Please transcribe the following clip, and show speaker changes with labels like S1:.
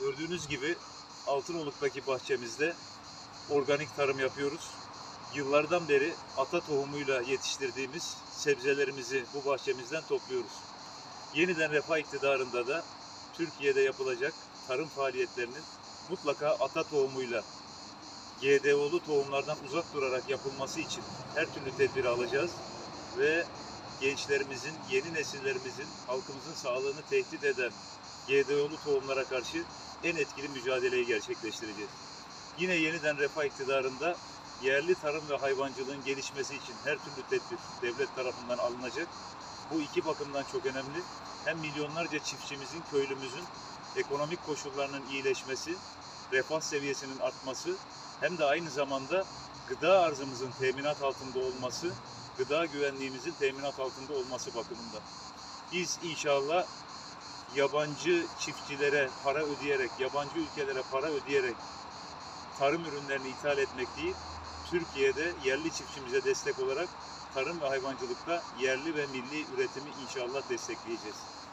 S1: Gördüğünüz gibi Altınoluk'taki bahçemizde organik tarım yapıyoruz. Yıllardan beri ata tohumuyla yetiştirdiğimiz sebzelerimizi bu bahçemizden topluyoruz. Yeniden refah iktidarında da Türkiye'de yapılacak tarım faaliyetlerinin mutlaka ata tohumuyla GDO'lu tohumlardan uzak durarak yapılması için her türlü tedbiri alacağız ve gençlerimizin, yeni nesillerimizin, halkımızın sağlığını tehdit eden GDO'lu tohumlara karşı en etkili mücadeleyi gerçekleştireceğiz. Yine yeniden refah iktidarında yerli tarım ve hayvancılığın gelişmesi için her türlü tedbir devlet tarafından alınacak. Bu iki bakımdan çok önemli. Hem milyonlarca çiftçimizin, köylümüzün ekonomik koşullarının iyileşmesi, refah seviyesinin artması hem de aynı zamanda gıda arzımızın teminat altında olması, gıda güvenliğimizin teminat altında olması bakımından. Biz inşallah yabancı çiftçilere para ödeyerek, yabancı ülkelere para ödeyerek tarım ürünlerini ithal etmek değil, Türkiye'de yerli çiftçimize destek olarak tarım ve hayvancılıkta yerli ve milli üretimi inşallah destekleyeceğiz.